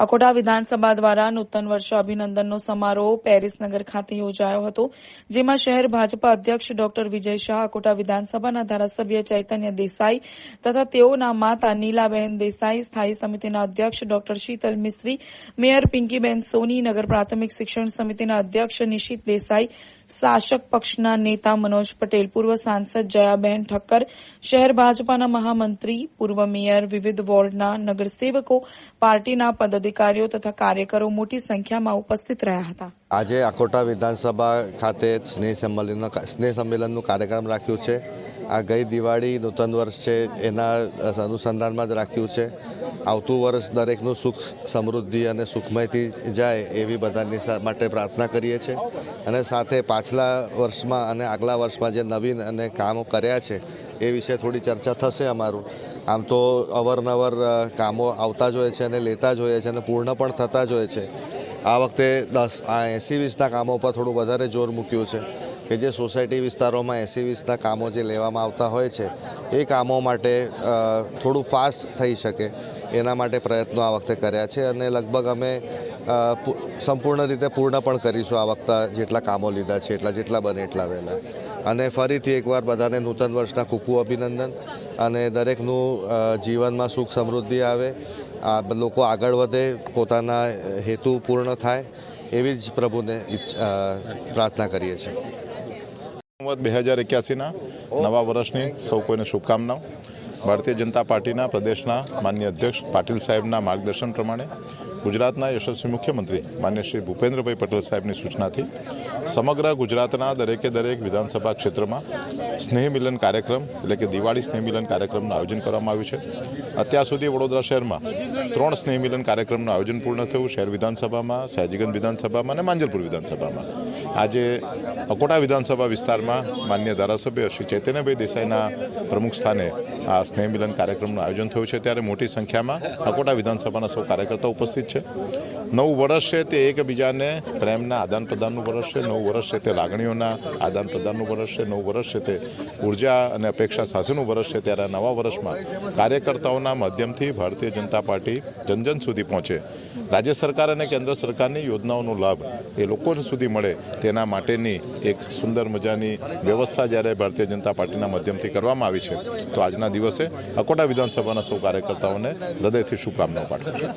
અકોટા વિધાનસભા દ્વારા નૂતન વર્ષ અભિનંદનનો સમારોહ પેરિસ ખાતે યોજાયો હતો, જેમાં શહેર ભાજપા અધ્યક્ષ ડોક્ટર વિજય શાહ, અકોટા વિધાનસભાના ધારાસભ્ય ચૈતન્ય દેસાઈ તથા તેઓના માતા નીલાબહેન દેસાઈ, સ્થાયી સમિતિના અધ્યક્ષ ડોક્ટર શીતલ મિસ્ત્રી, મેયર પિંકીબેન સોની, નગર પ્રાથમિક શિક્ષણ સમિતિના અધ્યક્ષ નિશિત દેસાઈ શાસક પક્ષના નેતા મનોજ પટેલ, પૂર્વ સાંસદ જયાબહેન ઠક્કર, શહેર ભાજપાના મહામંત્રી, પૂર્વ મેયર વિવિધ વોર્ડના નગરસેવકો, પાર્ટીના પદાધિકારીઓ તથા કાર્યકરો મોટી સંખ્યામાં ઉપસ્થિત રહ્યા હતા. આજે અકોટા વિધાનસભા ખાતે સ્નેહ સંમેલન સ્નેહ સંમેલનનું કાર્યક્રમ રાખ્યું છે. આ ગઈ દિવાળી, નૂતન વર્ષ છે, એના અનુસંધાનમાં જ રાખ્યું છે. આવતું વર્ષ દરેકનું સુખ સમૃદ્ધિ અને સુખમયથી જાય એવી બધાની માટે પ્રાર્થના કરીએ છીએ. અને સાથે પાછલા વર્ષમાં અને આગલા વર્ષમાં જે નવીન અને કામો કર્યા છે, એ વિશે થોડી ચર્ચા થશે અમારું. આમ તો અવરનવર કામો આવતા જ હોય છે અને લેતા જ હોય છે અને પૂર્ણ પણ થતા જ હોય છે. આ વખતે દસ, આ એંસી વીસના કામો પર થોડું વધારે જોર મૂક્યું છે કે જે સોસાયટી વિસ્તારોમાં એંસી વીસના કામો જે લેવામાં આવતા હોય છે, એ કામો માટે થોડું ફાસ્ટ થઈ શકે. એના માટે પ્રયત્નો આ વખતે કર્યા છે અને લગભગ અમે સંપૂર્ણ રીતે પૂર્ણ પણ કરીશું આ વખતે જેટલા કામો લીધા છે, એટલા જેટલા બને એટલા વહેલા. અને ફરીથી એકવાર બધાને નૂતન વર્ષના કુકુ અભિનંદન અને દરેકનું જીવનમાં સુખ સમૃદ્ધિ આવે, આ લોકો આગળ વધે, પોતાના હેતુ પૂર્ણ થાય, એવી જ પ્રભુને પ્રાર્થના કરીએ છીએ. સંવત બે હજાર એક્યાસીના નવા વર્ષની સૌ કોઈને શુભકામનાઓ. ભારતીય જનતા પાર્ટીના પ્રદેશના માન્ય અધ્યક્ષ પાટીલ સાહેબના માર્ગદર્શન પ્રમાણે ગુજરાતના યશસ્વી મુખ્યમંત્રી માન્ય શ્રી ભૂપેન્દ્રભાઈ પટેલ સાહેબની સૂચનાથી સમગ્ર ગુજરાતના દરેકે દરેક વિધાનસભા ક્ષેત્રમાં સ્નેહ મિલન કાર્યક્રમ એટલે કે દિવાળી સ્નેહ મિલન કાર્યક્રમનું આયોજન કરવામાં આવ્યું છે. અત્યાર સુધી વડોદરા શહેરમાં ત્રણ સ્નેહ મિલન કાર્યક્રમનું આયોજન પૂર્ણ થયું શહેર વિધાનસભામાં, સયાજીગંજ વિધાનસભામાં અને માંજલપુર વિધાનસભામાં. આજે અકોટા વિધાનસભા વિસ્તારમાં માન્ય ધારાસભ્ય શ્રી ચૈતન્યભાઈ દેસાઈના પ્રમુખ સ્થાને આ સ્નેહ મિલન કાર્યક્રમનું આયોજન થયું છે. ત્યારે મોટી સંખ્યામાં અકોટા વિધાનસભાના સૌ કાર્યકર્તાઓ ઉપસ્થિત છે. નવું વર્ષ છે તે એકબીજાને પ્રેમના આદાન પ્રદાનનું વર્ષ છે, નવું વર્ષ છે તે લાગણીઓના આદાન પ્રદાનનું વર્ષ છે, નવું વર્ષ છે તે ઊર્જા અને અપેક્ષા સાથેનું વર્ષ છે ત્યારે નવા વર્ષમાં કાર્યકર્તાઓના માધ્યમથી ભારતીય જનતા પાર્ટી જન જન સુધી પહોંચે. રાજ્ય સરકાર અને કેન્દ્ર સરકારની યોજનાઓનો લાભ એ લોકો સુધી મળે તેના માટેની એક સુંદર મજાની વ્યવસ્થા જ્યારે ભારતીય જનતા પાર્ટીના માધ્યમથી કરવામાં આવી છે, તો આજના દિવસે અકોટા વિધાનસભાના સૌ કાર્યકર્તાઓને હૃદયથી શુભકામનાઓ પાઠવું છું.